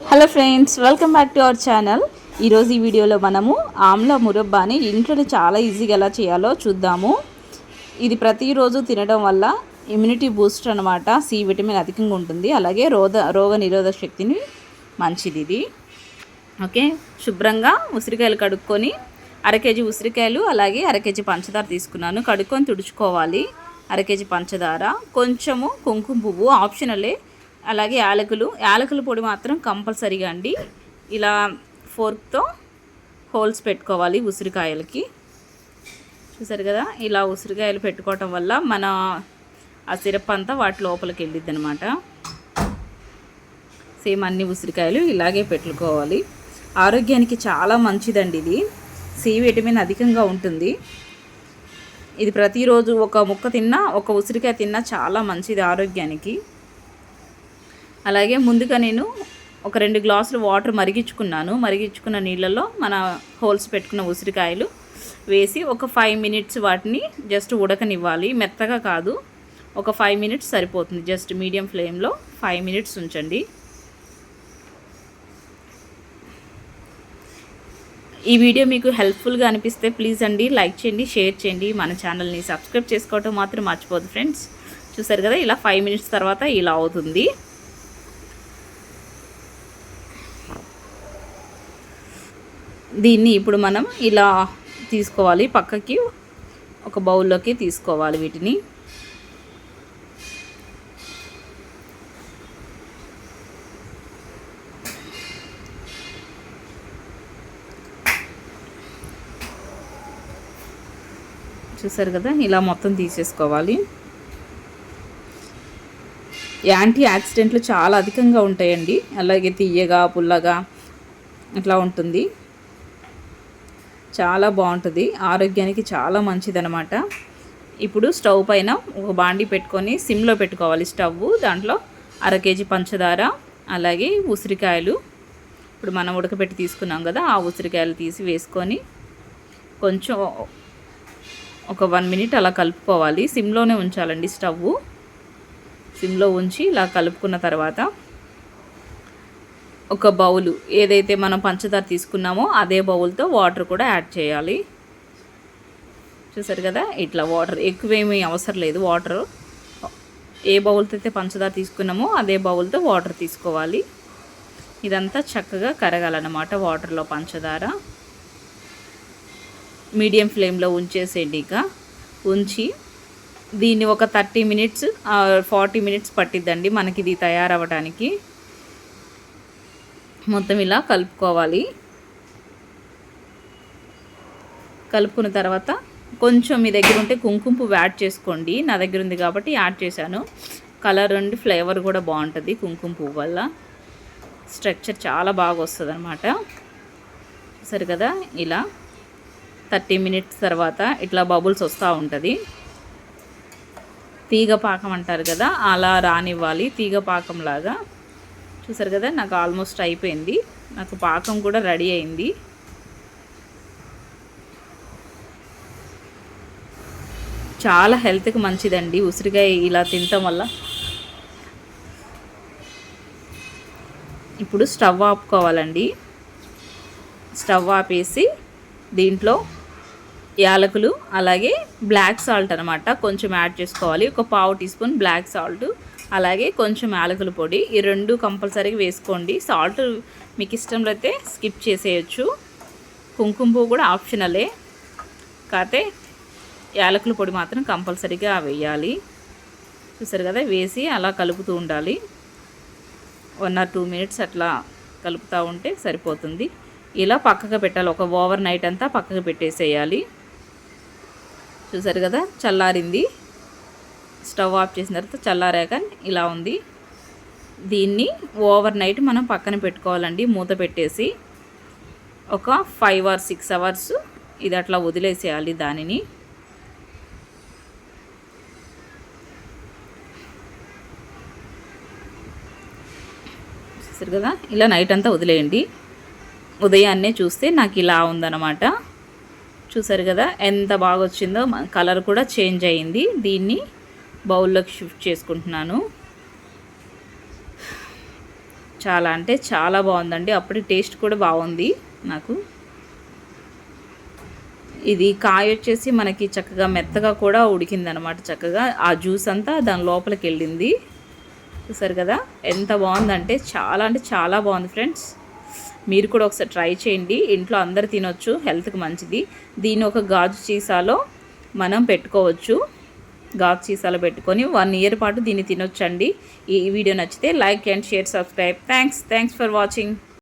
Hello friends welcome back to our channel ఈరోజు ఈ వీడియోలో మనము ఆమ్ల మురబ్బాని ఇంట్లోనే చాలా ఈజీగా ఎలా చేయాలో చూద్దాము. ఇది ప్రతిరోజు తినడం వల్ల ఇమ్యూనిటీ బూస్టర్ అనమాట సి విటమిన్ అధికంగా ఉంటుంది. అలాగే రోగ రోగ నిరోధక శక్తిని మంచిది ఇది. ఓకే శుభ్రంగా ఉసిరికాయలు కడుక్కొని అర కేజీ ఉసిరికాయలు అలాగే అర కేజీ పంచదార తీసుకున్నాను. కడుక్కొని తుడుచుకోవాలి. అర కేజీ పంచదార కొంచెము కుంకుమ పువ్వు ఆప్షనలే అలాగే యాలకులు యాలకుల పొడి మాత్రం కంపల్సరీగా అండి. ఇలా ఫోర్క్తో హోల్స్ పెట్టుకోవాలి ఉసిరికాయలకి. చూసారు కదా? ఇలా ఉసిరికాయలు పెట్టుకోవటం వల్ల మన ఆ సిరప్ అంతా వాటి లోపలికి వెళ్ళిద్ది అనమాట సేమ్ అన్ని ఉసిరికాయలు ఇలాగే పెట్టుకోవాలి. ఆరోగ్యానికి చాలా మంచిదండి ఇది. సి విటమిన్ అధికంగా ఉంటుంది. ఇది ప్రతిరోజు ఒక ముక్క తిన్నా ఒక ఉసిరికాయ తిన్నా చాలా మంచిది ఆరోగ్యానికి. అలాగే ముందుగా నేను ఒక రెండు గ్లాసులు వాటర్ మరిగించుకున్నాను. మరిగించుకున్న నీళ్ళలో మన హోల్స్ పెట్టుకున్న ఉసిరికాయలు వేసి ఒక ఫైవ్ మినిట్స్ వాటిని జస్ట్ ఉడకనివ్వాలి. మెత్తగా కాదు ఒక ఫైవ్ మినిట్స్ సరిపోతుంది. జస్ట్ మీడియం ఫ్లేమ్లో ఫైవ్ మినిట్స్ ఉంచండి. ఈ వీడియో మీకు హెల్ప్ఫుల్గా అనిపిస్తే ప్లీజ్ అండి లైక్ చేయండి షేర్ చేయండి. మన ఛానల్ని సబ్స్క్రైబ్ చేసుకోవటం మాత్రం మర్చిపోదు ఫ్రెండ్స్. చూసారు కదా ఇలా ఫైవ్ మినిట్స్ తర్వాత ఇలా అవుతుంది. దీన్ని ఇప్పుడు మనం ఇలా తీసుకోవాలి. పక్కకి ఒక బౌల్లోకి తీసుకోవాలి వీటిని. చూసారు కదా? ఇలా మొత్తం తీసేసుకోవాలి. యాంటీ యాక్సిడెంట్లు చాలా అధికంగా ఉంటాయండి. అలాగే తీయగా పుల్లగా అట్లా ఉంటుంది. చాలా బాగుంటుంది. ఆరోగ్యానికి చాలా మంచిదనమాట ఇప్పుడు స్టవ్ పైన ఒక బాండి పెట్టుకొని సిమ్లో పెట్టుకోవాలి స్టవ్ దాంట్లో అర కేజీ పంచదార అలాగే ఉసిరికాయలు. ఇప్పుడు మనం ఉడకబెట్టి తీసుకున్నాం కదా ఆ ఉసిరికాయలు తీసి వేసుకొని కొంచెం ఒక వన్ మినిట్ అలా కలుపుకోవాలి. సిమ్లోనే ఉంచాలండి స్టవ్ సిమ్లో ఉంచి ఇలా కలుపుకున్న తర్వాత ఒక బౌలు ఏదైతే మనం పంచదార తీసుకున్నామో అదే బౌల్తో వాటర్ కూడా యాడ్ చేయాలి. చూసారు కదా? ఇట్లా వాటర్ ఎక్కువేమీ అవసరం లేదు. వాటర్ ఏ బౌల్తో అయితే పంచదార తీసుకున్నామో అదే బౌల్తో వాటర్ తీసుకోవాలి. ఇదంతా చక్కగా కరగాలన్నమాట వాటర్లో పంచదార. మీడియం ఫ్లేమ్లో ఉంచేసేయండి ఇక. ఉంచి దీన్ని ఒక థర్టీ మినిట్స్ ఫార్టీ మినిట్స్ పట్టిద్దండి మనకి ఇది తయారవ్వడానికి. మొత్తం ఇలా కలుపుకోవాలి. కలుపుకున్న తర్వాత కొంచెం మీ దగ్గర ఉంటే కుంకుమ పువ్వు యాడ్ చేసుకోండి. నా దగ్గర ఉంది కాబట్టి యాడ్ చేశాను. కలర్ అండ్ ఫ్లేవర్ కూడా బాగుంటుంది కుంకుమ పువ్వు వల్ల. స్ట్రక్చర్ చాలా బాగా వస్తుంది అనమాట సరే కదా ఇలా థర్టీ మినిట్స్ తర్వాత ఇట్లా బబుల్స్ వస్తూ ఉంటుంది. తీగ పాకం అంటారు కదా అలా రానివ్వాలి. తీగ పాకంలాగా చూసారు కదా నాకు ఆల్మోస్ట్ అయిపోయింది. నాకు పాకం కూడా రెడీ అయింది. చాలా హెల్త్కి మంచిదండి. ఉసిరికాయ ఇలా తినటం వల్ల. ఇప్పుడు స్టవ్ ఆపుకోవాలండి. స్టవ్ ఆపేసి దీంట్లో యాలకులు అలాగే బ్లాక్ సాల్ట్ అనమాట కొంచెం యాడ్ చేసుకోవాలి. ఒక పావు టీ స్పూన్ బ్లాక్ సాల్ట్ అలాగే కొంచెం యాలకుల పొడి. ఈ రెండు కంపల్సరీగా వేసుకోండి. సాల్ట్ మీకు ఇష్టంలో అయితే స్కిప్ చేసేయచ్చు. కుంకుమ పువ్వు కూడా ఆప్షనలే. కాకపోతే యాలకుల పొడి మాత్రం కంపల్సరీగా వేయాలి. చూసారు కదా వేసి అలా కలుపుతూ ఉండాలి. వన్ ఆర్ టూ మినిట్స్ అట్లా కలుపుతూ ఉంటే సరిపోతుంది. ఇలా పక్కకు పెట్టాలి. ఒక ఓవర్ నైట్ అంతా పక్కకు పెట్టేసేయాలి. చూసారు కదా చల్లారింది. స్టవ్ ఆఫ్ చేసిన తర్వాత చల్లారాక ఇలా ఉంది. దీన్ని ఓవర్ నైట్ మనం పక్కన పెట్టుకోవాలండి. మూత పెట్టేసి ఒక ఫైవ్ ఆర్ సిక్స్ అవర్స్ ఇది అట్లా వదిలేసేయాలి దానిని. చూసారు కదా? ఇలా నైట్ అంతా వదిలేయండి. ఉదయాన్నే చూస్తే నాకు ఇలా ఉందన్నమాట. చూసారు కదా? ఎంత బాగా వచ్చిందో కలర్ కూడా చేంజ్ అయింది. దీన్ని బౌల్లోకి షిఫ్ట్ చేసుకుంటున్నాను. చాలా అంటే చాలా బాగుందండి. అప్పుడు టేస్ట్ కూడా బాగుంది నాకు. ఇది కాయ వచ్చేసి మనకి చక్కగా మెత్తగా కూడా ఉడికిందనమాట చక్కగా. ఆ జ్యూస్ అంతా దాని లోపలికి వెళ్ళింది. చూసారు కదా? ఎంత బాగుందంటే చాలా అంటే చాలా బాగుంది ఫ్రెండ్స్. మీరు కూడా ఒకసారి ట్రై చేయండి. ఇంట్లో అందరు తినొచ్చు. హెల్త్కి మంచిది. దీన్ని ఒక గాజు సీసాలో మనం పెట్టుకోవచ్చు. గాజు సీసాలో పెట్టుకొని వన్ ఇయర్ పాటు దీన్ని తినొచ్చండి. ఈ వీడియో నచ్చితే like and share subscribe. Thanks. Thanks for watching.